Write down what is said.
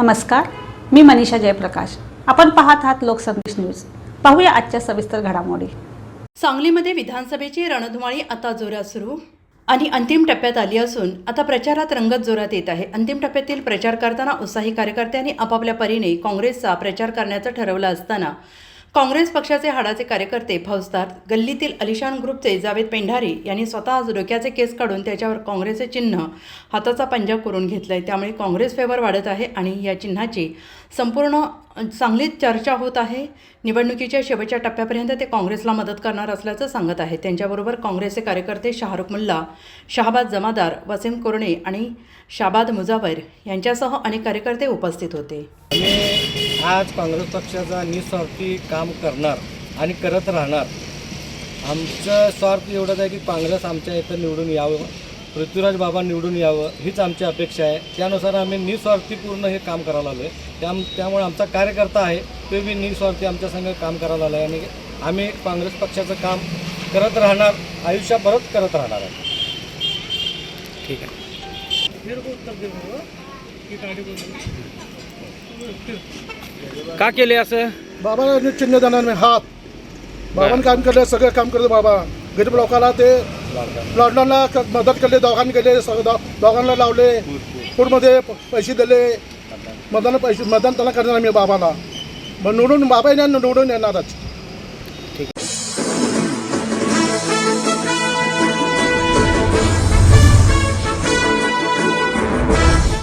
नमस्कार मी मनीषा जयप्रकाश. आपण पाहत आहात लोकसंदेश न्यूज. पाहूया आजच्या सविस्तर घडामोडी. सांगलीमध्ये विधानसभेची रणधुमाळी आता जोरात सुरू. आणि अंतिम टप्प्यात आली असून आता प्रचारात रंगत जोरात येत आहे. अंतिम टप्प्यातील प्रचार करताना उत्साही कार्यकर्त्यांनी आपापल्या परीने काँग्रेसचा प्रचार करण्याचं ठरवलं असताना काँग्रेस पक्षाचे हाडाचे कार्यकर्ते फौजदार गल्लीतील अलिशान ग्रुपचे जावेद पेंढारी यांनी स्वतः डोक्याचे केस काढून त्याच्यावर काँग्रेसचे चिन्ह हाताचा पंजा करून घेतलं आहे त्यामुळे काँग्रेस फेवर वाढत आहे आणि या चिन्हाची संपूर्ण चांगलीच चर्चा होत आहे. निवडणुकीच्या शेवटच्या टप्प्यापर्यंत ते काँग्रेसला मदत करणार असल्याचं सांगत आहे. त्यांच्याबरोबर काँग्रेसचे कार्यकर्ते शाहरुख मुल्ला शहाबाद जमादार वसीम कुरणे आणि शाबाद मुजावर यांच्यासह अनेक कार्यकर्ते उपस्थित होते. आज काँग्रेस पक्षाचा निस्वार्थी काम करणार आणि करत राहणार. आमचं स्वार्थ एवढंच आहे की काँग्रेस आमच्या इथं निवडून यावं पृथ्वीराज बाबा निवडून यावं हीच आमची अपेक्षा आहे. त्यानुसार आम्ही निस्वार्थीपूर्ण हे काम करायला आलो आहे त्या त्यामुळे आमचा कार्यकर्ता आहे तो बी निस्वार्थी आमच्या संग काम करायला आला आहे आणि आम्ही काँग्रेस पक्षाचं काम करत राहणार आयुष्याभरच करत राहणार आहे. ठीक आहे. का केले असं? बाबाला चिन्ह देणार नाही. हात. बाबांनी काम केलं सगळं काम केलं बाबा. गरीब लोकांना ते लॉकडाऊनला क- मदत केली दोघांनी केले सगळं दोघांना लावले. फूडमध्ये प- पैसे दिले. मदान पैसे मदान त्यांना करणार मी बाबाला मग निवडून बाबा येणार निवडून येणारच.